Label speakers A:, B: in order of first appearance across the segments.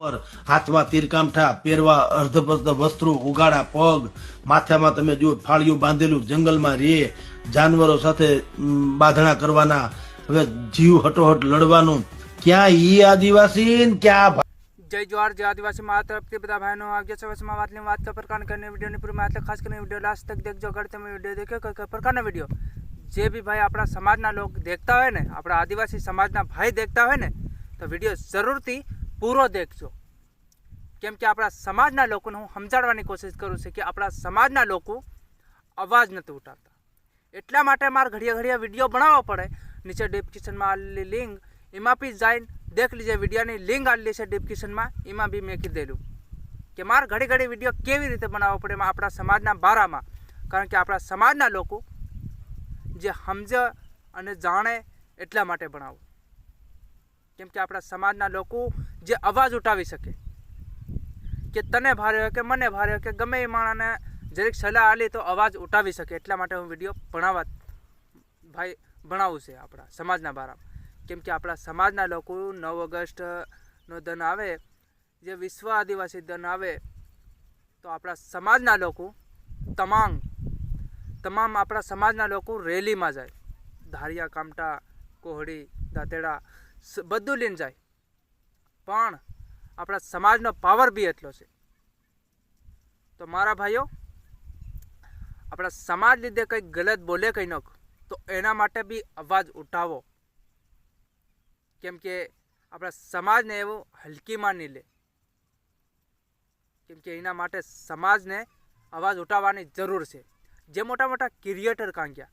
A: પર હાથમાં તીરકામઠા, પહેરવા અર્ધપર્ધ વસ્ત્રો, ઉગાડા, પગ, માથામાં તમે જુઓ, ફાળિયું બાંધેલું, જંગલમાં રે, જાનવરો સાથે બાંધણા કરવાના, હવે જીવ હટોહટ લડવાનું. ક્યાં ઈ આદિવાસી ક્યાં
B: જય જોહાર જય આદિવાસી મારા તરફથી બધા ભાઈનો આગળ સવાસમાં વાતની વાત કઈ પ્રકાર કરીને વિડીયોની પૂરી એટલે ખાસ કરીને વીડિયો લાસ્ટ તક દેખજો અગર તમે વીડિયો દેખ્યો કઈ પ્રકારના પ્રકારનો વીડિયો જે બી ભાઈ આપણા સમાજના લોકો દેખતા હોય ને, આપણા આદિવાસી સમાજના ભાઈ દેખતા હોય ને, તો વીડિયો જરૂરથી પૂરો દેખજો. કેમ કે આપણા સમાજના લોકોને હું સમજાડવાની કોશિશ કરું છું કે આપણા સમાજના લોકો અવાજ નથી ઉઠાવતા. એટલા માટે મારે ઘડિયા ઘડિયા વીડિયો બનાવવો પડે. નીચે ડિસ્ક્રિપ્શનમાં આવેલી લિંક એમાં બી જઈને દેખ લીજે વિડીયોની લિંક આવેલી છે ડિસ્ક્રિપ્શનમાં એમાં બી મેં કીધેલું કે મારે ઘડી ઘડી વીડિયો કેવી રીતે બનાવવો પડે એમાં આપણા સમાજના બારામાં. કારણ કે આપણા સમાજના લોકો જે સમજે અને જાણે એટલા માટે બનાવો. કેમ કે આપણા સમાજના લોકો જે અવાજ ઉઠાવી શકે. કે તને ભારે હોય કે મને ભારે હોય કે ગમે એ માણસને જરીક સલાહ આલી તો અવાજ ઉઠાવી શકે. એટલા માટે હું વીડિયો ભણાવવા ભાઈ ભણાવું છે આપણા સમાજના બારામાં કેમ કે આપણા સમાજના લોકો નવ ઓગસ્ટનો દન આવે, જે વિશ્વ આદિવાસી દન આવે, તો આપણા સમાજના લોકો તમામ તમામ આપણા સમાજના લોકો રેલીમાં જાય. ધારિયા, કામટા, કોહડી, દાંતેડા બધું લઈને જાય. પણ આપણા સમાજનો પાવર બી એટલો છે. તો મારા ભાઈઓ, આપણા સમાજ લીધે કંઈક ગલત બોલે કંઈ ન તો એના માટે બી અવાજ ઉઠાવો. કેમ કે આપણા સમાજને એવું હલકીમાં નહીં લે. કેમ કે એના માટે સમાજને અવાજ ઉઠાવવાની જરૂર છે. જે મોટા મોટા ક્રિએટર કાંગ્યા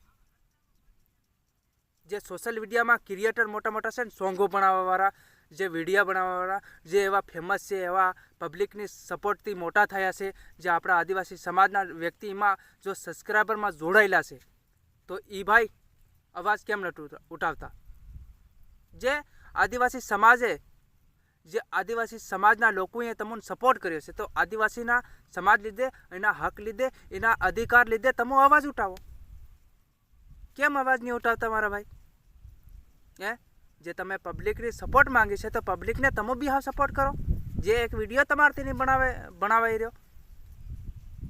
B: જે સોશિયલ મીડિયામાં ક્રિએટર મોટા મોટા છે ને સોંગો બનાવવાવાળા, જે વિડીયા બનાવવાવાળા, જે એવા ફેમસ છે, એવા પબ્લિકની સપોર્ટથી મોટા થયા છે, જે આપણા આદિવાસી સમાજના વ્યક્તિમાં જો સબસ્ક્રાઈબરમાં જોડાયેલા છે, તો એ ભાઈ અવાજ કેમ નથી ઉઠાવતા? જે આદિવાસી સમાજે, જે આદિવાસી સમાજના લોકોએ તમને સપોર્ટ કર્યો છે, તો આદિવાસીના સમાજ લીધે, એના હક લીધે, એના અધિકાર લીધે તમે અવાજ ઉઠાવો. કેમ અવાજ નહીં ઉઠાવતા મારા ભાઈ? હે? જે તમે પબ્લિકની સપોર્ટ માંગી છે, તો પબ્લિકને તમે બી હા સપોર્ટ કરો. જે એક વીડિયો તમારાથી નહીં બનાવે, બનાવાઈ રહ્યો.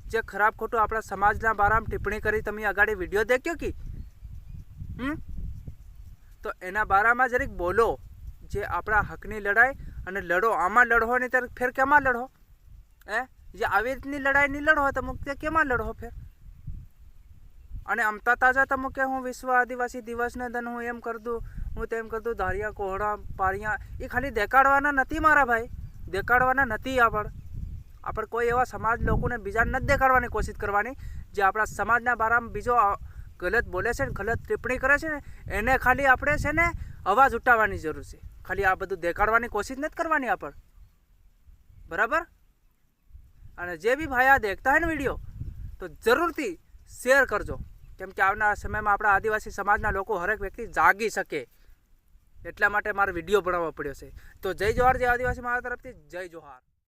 B: જે ખરાબ ખોટું આપણા સમાજના બારામાં ટિપ્પણી કરી, તમે અગાડી વીડિયો દેખ્યો કે? હમ? તો એના બારામાં જરીક બોલો, જે આપણા હકની લડાઈ અને લડો, આમાં લડો નહીં ત્યારે ફેર કેમાં લડો? એ જે આવી રીતની લડાઈ નહીં લડો તો તે કેમાં લડો ફેર? અને અમતા તાજા તમે કે હું વિશ્વ આદિવાસી દિવસને દન હું એમ કરી દઉં હું તેમ કહું દઉં ધારિયા કોહડા પારિયા એ ખાલી દેખાડવાના નથી મારા ભાઈ. દેખાડવાના નથી આપણ. આપણે કોઈ એવા સમાજ લોકોને બીજાને નથી દેખાડવાની કોશિશ કરવાની, જે આપણા સમાજના બારામાં બીજો ગલત બોલે છે ને, ગલત ટિપ્પણી કરે છે ને, એને ખાલી આપણે છે ને અવાજ ઉઠાવવાની જરૂર છે. ખાલી આ બધું દેખાડવાની કોશિશ નથી કરવાની આપણે. બરાબર? અને જે બી ભાઈ આ દેખતા હોય ને વીડિયો, તો જરૂરથી શેર કરજો. કેમ કે આવનારા સમયમાં આપણા આદિવાસી સમાજના લોકો હરેક વ્યક્તિ જાગી શકે. એટલા માટે મારે વીડિયો બનાવવો પડ્યો છે. તો જય જોહાર, જય આદિવાસી મારા તરફથી, જય જોહાર.